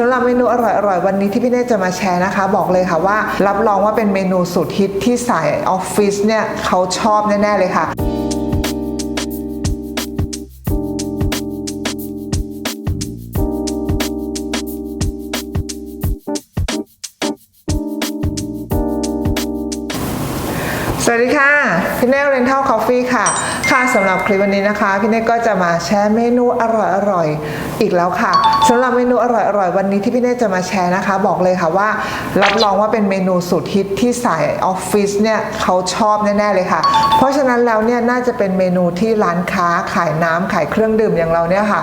สำหรับเมนูอร่อยๆวันนี้ที่พี่เน่จะมาแชร์นะคะ บอกเลยค่ะว่ารับรองว่าเป็นเมนูสุดฮิตที่สายออฟฟิศเนี่ยเขาชอบแน่ๆเลยค่ะ สวัสดีค่ะพี่เน่เรนทัลคอฟฟี่ค่ะ ค่ะสำหรับคลิปวันนี้นะคะพี่เน่ก็จะมาแชร์เมนูอร่อยๆอีกแล้วค่ะสำหรับเมนูอร่อยๆวันนี้ที่พี่เน่จะมาแชร์นะคะ บอกเลยค่ะว่ารับรองว่าเป็นเมนูสุดฮิตที่สายออฟฟิศเนี่ยเขาชอบแน่ๆเลยค่ะ เพราะฉะนั้นแล้วเนี่ยน่าจะเป็นเมนูที่ร้านค้าขายน้ำขายเครื่องดื่มอย่างเราเนี่ยค่ะ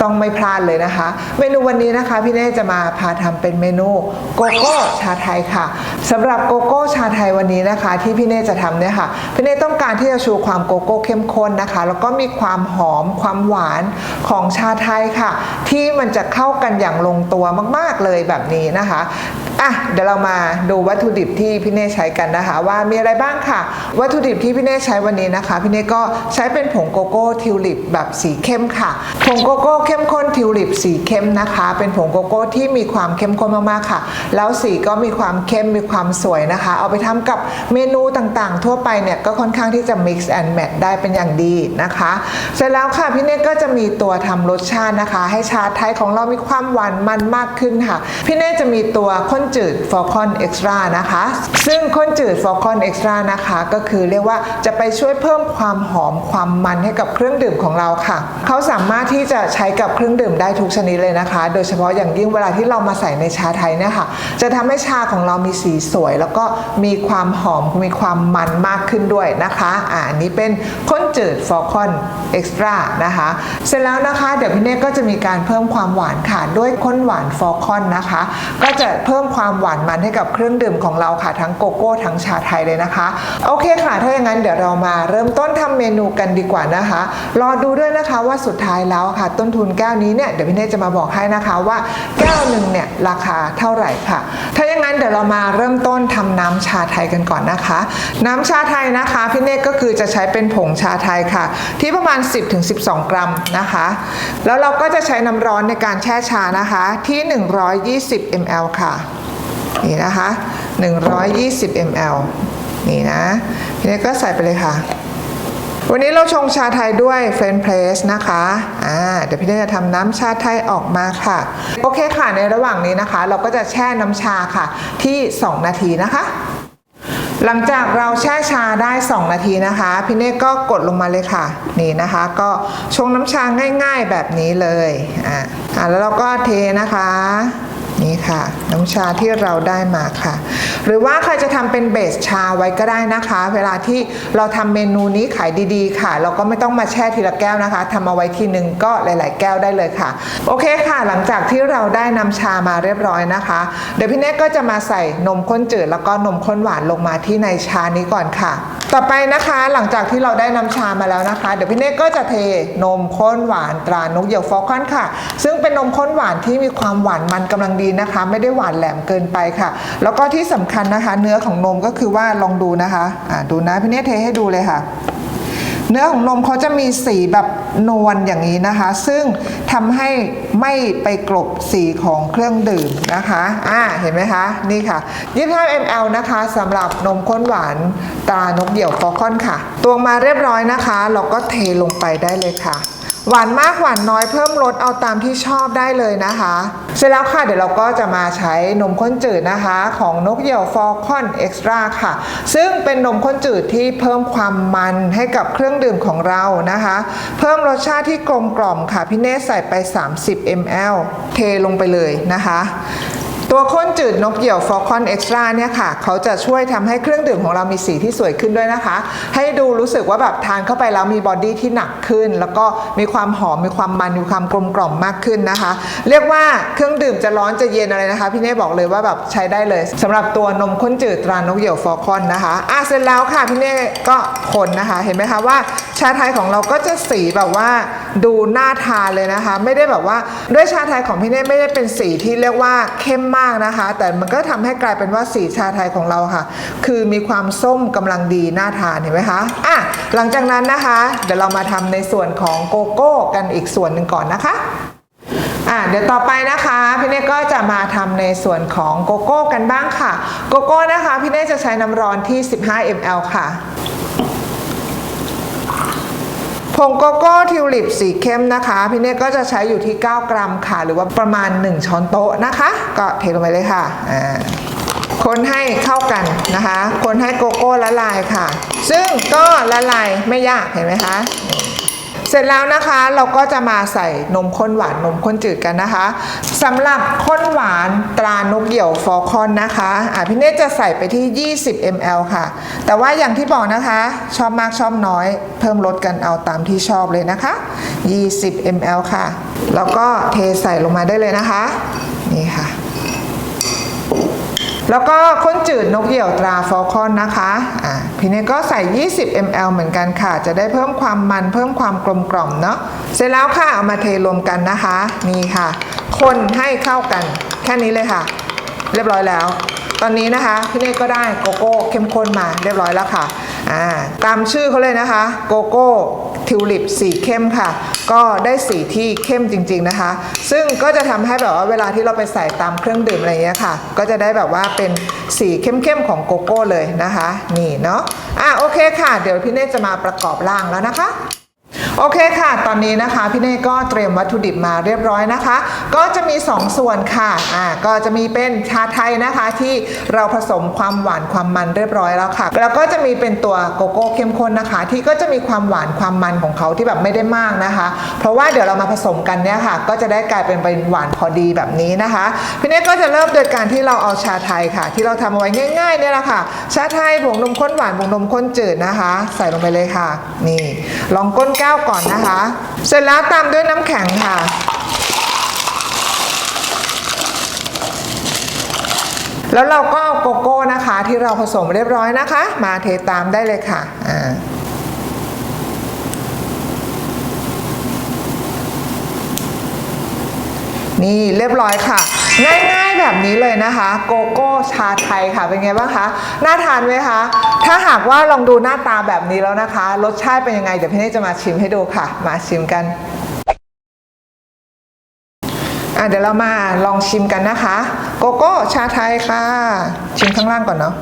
ต้องไม่พลาดเลยนะคะ เมนูวันนี้นะคะพี่เน่จะมาพาทำเป็นเมนูโกโก้ชาไทยค่ะสำหรับโกโก้ชาไทยวันนี้นะคะ ที่พี่เน่จะทำเนี่ยค่ะพี่เน่ต้องการที่จะชูความโกโก้เข้มข้นนะคะ แล้วก็มีความหอมความหวานของชาไทยค่ะ ที่มันจะเข้ากันอย่างลงตัวมาก ๆเลยแบบนี้นะคะอะเดี๋ยวเรามาดูวัตถุดิบที่พี่เน่ใช้กันนะคะ ว่ามีอะไรบ้างค่ะ วัตถุดิบที่พี่เน่ใช้วันนี้นะคะพี่เน่ก็ใช้เป็นผงโกโก้ทิวลิปแบบสีเข้มค่ะผงโกโก้เข้มข้นทิวลิปสีเข้มนะคะ เป็นผงโกโก้ที่มีความเข้มข้นมากๆค่ะ แล้วสีก็มีความเข้มมีความสวยนะคะ เอาไปทำกับเมนูต่างๆทั่วไปเนี่ยก็ค่อนข้างที่จะ mix and match ได้เป็นอย่างดีนะคะ เสร็จแล้วค่ะพี่เน่ก็จะมีตัวทำรสชาตินะคะ ให้ชาไทยของเรามีความหวานมันมากขึ้นค่ะ พี่เน่จะมีตัวข้นจืด f o r c o n Extra นะคะ ซึ่งข้นจืด f o r c o n Extra นะคะก็คือเรียกว่าจะไปช่วยเพิ่มความหอมความมันให้กับเครื่องดื่มของเราค่ะ เขาสามารถที่จะใช้กับเครื่องดื่มได้ทุกชนิดเลยนะคะ โดยเฉพาะอย่างยิ่งเวลาที่เรามาใส่ในชาไทยเนี่ยค่ะ จะทำให้ชาของเรามีสีสวย แล้วก็มีความหอมมีความมันมากขึ้นด้วยนะคะอ่าอันนี้เป็นข้นจืด f o r c o n Extra นะคะ เสร็จแล้วนะคะ เดี๋ยวพี่เน่ก็จะมีการเพิ่มความหวานค่ะด้วยข้นหวาน f o r c o n นะคะ ก็จะเพิ่มความหวานมันให้กับเครื่องดื่มของเราค่ะทั้งโกโก้ทั้งชาไทยเลยนะคะ โอเคค่ะ ถ้าอย่างนั้นเดี๋ยวเรามาเริ่มต้นทำเมนูกันดีกว่านะคะ รอดูด้วยนะคะว่าสุดท้ายแล้วค่ะ ต้นทุนแก้วนี้เนี่ยเดี๋ยวพี่เน่จะมาบอกให้นะคะว่าแก้วหนึ่งเนี่ยราคาเท่าไหร่ค่ะ ถ้าอย่างนั้นเดี๋ยวเรามาเริ่มต้นทำน้ำชาไทยกันก่อนนะคะน้ำชาไทยนะคะพี่เน่ก็คือจะใช้เป็นผงชาไทยค่ะ ที่ประมาณ 10-12 กรัมนะคะ แล้วเราก็จะใช้น้ำร้อนในการแช่ชานะคะที่ 120 ml ค่ะนี่นะคะ 120 ml นี่นะทีนี้ก็ใส่ไปเลยค่ะ วันนี้เราชงชาไทยด้วยเฟรนเพรสนะคะ อ่า เดี๋ยวพี่เน่จะทำน้ำชาไทยออกมาค่ะ โอเคค่ะ ในระหว่างนี้นะคะ เราก็จะแช่น้ำชาค่ะที่ 2 นาทีนะคะ หลังจากเราแช่ชาได้ 2 นาทีนะคะ พี่เน่ก็กดลงมาเลยค่ะ นี่นะคะ ก็ชงน้ำชาง่าย ๆ แบบนี้เลยอ่าอ่าแล้วเราก็เทนะคะ นี่ค่ะ น้ำชาที่เราได้มาค่ะ หรือว่าใครจะทำเป็นเบสชาไว้ก็ได้นะคะ เวลาที่เราทำเมนูนี้ขายดีๆ ค่ะ เราก็ไม่ต้องมาแช่ทีละแก้วนะคะทำเอาไว้ทีนึงก็หลาย ๆ แก้วได้เลยค่ะ โอเคค่ะ หลังจากที่เราได้นำชามาเรียบร้อยนะคะ เดี๋ยวพี่เน็กก็จะมาใส่นมข้นจืดแล้วก็นมข้นหวานลงมาที่ในชานี้ก่อนค่ะ ต่อไปนะคะหลังจากที่เราได้น้ำชามาแล้วนะคะ เดี๋ยวพี่เน่ก็จะเทนมข้นหวานตรานกเหยี่ยวฟอลคอนค่ะ ซึ่งเป็นนมข้นหวานที่มีความหวานมันกำลังดีนะคะ ไม่ได้หวานแหลมเกินไปค่ะ แล้วก็ที่สำคัญนะคะ เนื้อของนมก็คือว่าลองดูนะคะอ่าดูนะพี่เน่เทให้ดูเลยค่ะเนื้อของนมเขาจะมีสีแบบนวลอย่างนี้นะคะ ซึ่งทำให้ไม่ไปกลบสีของเครื่องดื่มนะคะอ่าเห็นไหมคะ นี่ค่ะ 25 ml นะคะสำหรับนมข้นหวานตรานกเหยี่ยวฟอคอนค่ะ ตวงมาเรียบร้อยนะคะ เราก็เทลงไปได้เลยค่ะ หวานมากหวานน้อยเพิ่มรสเอาตามที่ชอบได้เลยนะคะ เสร็จแล้วค่ะเดี๋ยวเราก็จะมาใช้นมข้นจืดนะคะของนกเหยี่ยวฟอลคอนเอ็กซ์ตร้าค่ะ ซึ่งเป็นนมข้นจืดที่เพิ่มความมันให้กับเครื่องดื่มของเรานะคะ เพิ่มรสชาติที่กลมกล่อมค่ะ พี่เนสใส่ไป 30 ml เทลงไปเลยนะคะ ตัวข้นจืดนกเหยี่ยวฟอคอนเอ็กซ์ตร้าเนี่ยค่ะ เขาจะช่วยทำให้เครื่องดื่มของเรามีสีที่สวยขึ้นด้วยนะคะ ให้ดูรู้สึกว่าแบบทานเข้าไปแล้วมีบอดี้ที่หนักขึ้น แล้วก็มีความหอม มีความมัน มีความกลมกล่อมมากขึ้นนะคะ เรียกว่าเครื่องดื่มจะร้อนจะเย็นอะไรนะคะ พี่เน่บอกเลยว่าแบบใช้ได้เลยสำหรับตัวนมข้นจืดตรานกเหยี่ยวฟอคอนนะคะอะเสร็จแล้วค่ะพี่เน่ก็คนนะคะ เห็นไหมคะว่าชาไทยของเราก็จะสีแบบว่าดูน่าทานเลยนะคะ ไม่ได้แบบว่าด้วยชาไทยของพี่เน่ไม่ได้เป็นสีที่เรียกว่าเข้มมากนะคะ แต่มันก็ทำให้กลายเป็นว่าสีชาไทยของเราค่ะ คือมีความส้มกำลังดีน่าทานเห็นไหมคะอะหลังจากนั้นนะคะ เดี๋ยวเรามาทำในส่วนของโกโก้กันอีกส่วนหนึ่งก่อนนะคะอะเดี๋ยวต่อไปนะคะพี่เน่ก็จะมาทำในส่วนของโกโก้กันบ้างค่ะ โกโก้นะคะพี่เน่จะใช้น้ำร้อนที่ 15 ml ค่ะ ผงโกโก้ทิวลิปสีเข้มนะคะ พี่เน่ก็จะใช้อยู่ที่ 9 กรัมค่ะ หรือว่าประมาณ 1 ช้อนโต๊ะนะคะ ก็เทลงไปเลยค่ะอ่าคนให้เข้ากันนะคะ คนให้โกโก้ละลายค่ะ ซึ่งก็ละลายไม่ยากเห็นไหมคะ เสร็จแล้วนะคะเราก็จะมาใส่นมข้นหวานนมข้นจืดกันนะคะสำหรับข้นหวานตรานกเหยี่ยวฟอคอนนะคะอะพี่เนตจะใส่ไปที่ 20 ml ค่ะ แต่ว่าอย่างที่บอกนะคะ ชอบมากชอบน้อย เพิ่มลดกันเอาตามที่ชอบเลยนะคะ 20 ml ค่ะ แล้วก็เทใส่ลงมาได้เลยนะคะ นี่ค่ะ แล้วก็ข้นจืดนกเหยี่ยวตราฟอลคอนนะคะอะพี่เนยก็ใส่ 20 ml เหมือนกันค่ะ จะได้เพิ่มความมันเพิ่มความกลมกล่อมเนาะเสร็จแล้วค่ะเอามาเทรวมกันนะคะนี่ค่ะ คนให้เข้ากัน แค่นี้เลยค่ะ เรียบร้อยแล้ว ตอนนี้นะคะพี่เนยก็ได้โกโก้เข้มข้นมาเรียบร้อยแล้วค่ะ อ่าตามชื่อเขาเลยนะคะ โกโก้ทิวลิปสีเข้มค่ะ ก็ได้สีที่เข้มจริง ๆนะคะ ซึ่งก็จะทำให้แบบว่าเวลาที่เราไปใส่ตามเครื่องดื่มอะไรเงี้ยค่ะ ก็จะได้แบบว่าเป็นสีเข้มๆของโกโก้เลยนะคะ นี่เนาะอะโอเคค่ะ เดี๋ยวพี่เนตจะมาประกอบร่างแล้วนะคะ โอเคค่ะ ตอนนี้นะคะพี่เน่ก็เตรียมวัตถุดิบมาเรียบร้อยนะคะ ก็จะมี2ส่วนค่ะอ่าก็จะมีเป็นชาไทยนะคะที่เราผสมความหวานความมันเรียบร้อยแล้วค่ะ แล้วก็จะมีเป็นตัวโกโก้เข้มข้นนะคะ ที่ก็จะมีความหวานความมันของเขาที่แบบไม่ได้มากนะคะ เพราะว่าเดี๋ยวเรามาผสมกันเนี่ยค่ะ ก็จะได้กลายเป็นเป็นหวานพอดีแบบนี้นะคะพี่เน่ก็จะเริ่มโดยการที่เราเอาชาไทยค่ะ ที่เราทำเอาไว้ง่ายๆเนี่ยแหละค่ะ ชาไทยผงนมข้นหวานผงนมข้นจืดนะคะ ใส่ลงไปเลยค่ะ นี่ลองก้นแก้วก่อนนะคะ เสร็จแล้วตามด้วยน้ำแข็งค่ะ แล้วเราก็เอาโกโก้นะคะ ที่เราผสมเรียบร้อยนะคะ มาเทตามได้เลยค่ะอ่านี่เรียบร้อยค่ะ ง่ายๆแบบนี้เลยนะคะ โกโก้ชาไทยค่ะเป็นไงบ้างคะน่าทานไหมคะถ้าหากว่าลองดูหน้าตาแบบนี้แล้วนะคะ รสชาติเป็นยังไง เดี๋ยวพี่เน่จะมาชิมให้ดูค่ะ มาชิมกันอะเดี๋ยวเรามาลองชิมกันนะคะ โกโก้ชาไทยค่ะ ชิมข้างล่างก่อนเนาะ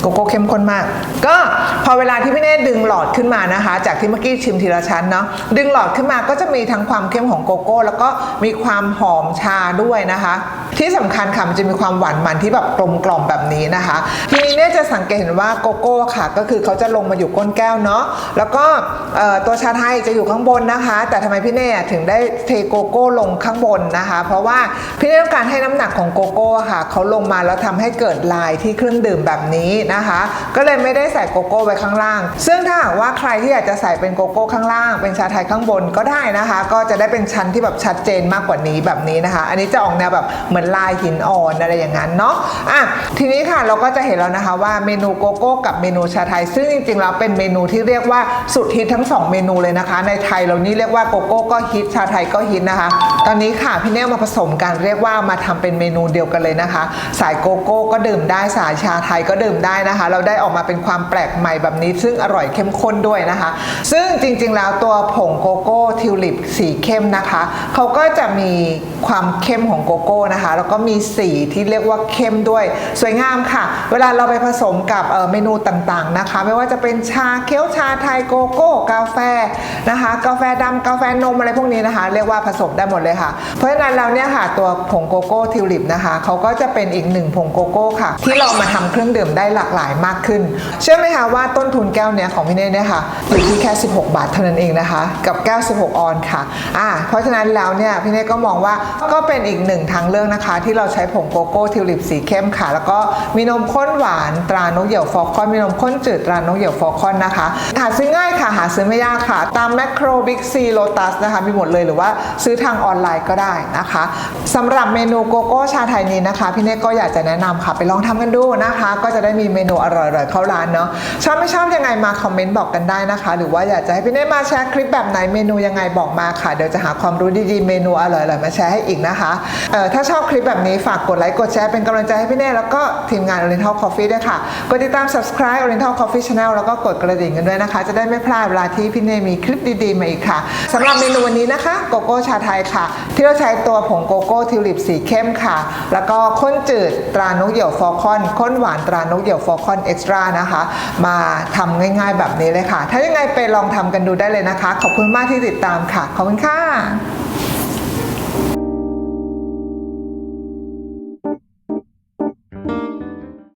โกโก้เข้มข้นมาก ก็พอเวลาที่พี่เน่ดึงหลอดขึ้นมานะคะ จากที่เมื่อกี้ชิมทีละชั้นเนาะดึงหลอดขึ้นมาก็จะมีทั้งความเข้มของโกโก้ แล้วก็มีความหอมชาด้วยนะคะ ที่สำคัญค่ะมันจะมีความหวานมันที่แบบกลมกล่อมแบบนี้นะคะ ทีนี้เนี่ยจะสังเกตเห็นว่าโกโก้ค่ะ ก็คือเขาจะลงมาอยู่ก้นแก้วเนาะแล้วก็ตัวชาไทยจะอยู่ข้างบนนะคะ แต่ทำไมพี่เน่ถึงได้เทโกโก้ลงข้างบนนะคะ เพราะว่าพี่เน่ต้องการให้น้ำหนักของโกโก้ค่ะเขาลงมาแล้วทำให้เกิดลายที่เครื่องดื่มแบบนี้นะคะ ก็เลยไม่ได้ใส่โกโก้ไว้ข้างล่าง ซึ่งถ้าหากว่าใครที่อยากจะใส่เป็นโกโก้ข้างล่าง เป็นชาไทยข้างบนก็ได้นะคะ ก็จะได้เป็นชั้นที่แบบชัดเจนมากกว่านี้แบบนี้นะคะ อันนี้จะออกแนวแบบเหมือนลายหินอ่อนอะไรอย่างนั้นเนาะอะทีนี้ค่ะเราก็จะเห็นแล้วนะคะว่าเมนูโกโก้กับเมนูชาไทย ซึ่งจริงๆแล้วเป็นเมนูที่เรียกว่าสุดฮิตทั้งสองเมนูเลยนะคะ ในไทยเรานี่เรียกว่าโกโก้ก็ฮิตชาไทยก็ฮิตนะคะ ตอนนี้ค่ะพี่เน่มาผสมกันเรียกว่ามาทำเป็นเมนูเดียวกันเลยนะคะ สายโกโก้ก็ดื่มได้สายชาไทยก็ดื่มได้นะคะ เราได้ออกมาเป็นความแปลกใหม่แบบนี้ ซึ่งอร่อยเข้มข้นด้วยนะคะ ซึ่งจริงๆแล้วตัวผงโกโก้ทิวลิปสีเข้มนะคะเขาก็จะมีความเข้มของโกโก้นะคะแล้วก็มีสีที่เรียกว่าเข้มด้วย สวยงามค่ะ เวลาเราไปผสมกับเเมนูต่างๆนะคะ ไม่ว่าจะเป็นชาเคี้ยวชาไทยโกโก้ กาแฟนะคะ กาแฟดำกาแฟนมอะไรพวกนี้นะคะ เรียกว่าผสมได้หมดเลยค่ะ เพราะฉะนั้นแล้วเนี่ยค่ะตัวผงโกโก้ทิวลิปนะคะเขาก็จะเป็นอีกหนึ่งผงโกโก้ค่ะ ที่เรามาทำเครื่องดื่มได้หลากหลายมากขึ้น เชื่อไหมคะว่าต้นทุนแก้วเนี้ยของพี่เน่เนี่ยค่ะอยู่ที่แค่ 16 บาทเท่านั้นเองนะคะ กับแก้ว 16 ออนค่ะอ่าเพราะฉะนั้นแล้วเนี่ยพี่เน่ก็มองว่าก็เป็นอีกหนึ่งทางเลือกนะคะที่เราใช้ผงโกโก้ทิวลิปสีเข้มค่ะ แล้วก็มีนมข้นหวานตรานกเหยี่ยวฟอลคอนมีนมข้นจืดตรานกเหยี่ยวฟอลคอนนะคะ หาซื้อง่ายค่ะหาซื้อไม่ยากค่ะ ตามแมคโครบิ๊กซีโลตัสนะคะมีหมดเลยหรือว่าซื้อทางออนไลน์ก็ได้นะคะสำหรับเมนูโกโก้ชาไทยนี้นะคะ พี่เน่ก็อยากจะแนะนำค่ะไปลองทำกันดูนะคะ ก็จะได้มีเมนูอร่อยๆเข้าร้านเนาะชอบไม่ชอบยังไงมาคอมเมนต์บอกกันได้นะคะ หรือว่าอยากจะให้พี่เน่มาแชร์คลิปแบบไหนเมนูยังไงบอกมาค่ะเดี๋ยวจะหาความรู้ดีๆเมนูอร่อยๆมาแชร์ให้อีกนะคะเอ่อถ้าชอบคลิปปแบบนี้ฝากกดไลค์กดแชร์เป็นกำลังใจให้พี่เน่แล้วก็ทีมงาน Oriental Coffee ด้วยค่ะ กดติดตาม subscribe Oriental Coffee Channel แล้วก็กดกระดิ่งกันด้วยนะคะ จะได้ไม่พลาดเวลาที่พี่เน่มีคลิปดีๆมาอีกค่ะสำหรับเมนูวันนี้นะคะโกโก้ชาไทยค่ะ ที่เราใช้ตัวผงโกโก้ทิวลิปสีเข้มค่ะ แล้วก็ข้นจืดตรานกเหยี่ยวฟอลคอนข้นหวานตรานกเหยี่ยวฟอลคอนเอ็กซ์ตร้านะคะ มาทำง่ายๆแบบนี้เลยค่ะ ถ้ายังไงไปลองทำกันดูได้เลยนะคะ ขอบคุณมากที่ติดตามค่ะ ขอบคุณค่ะ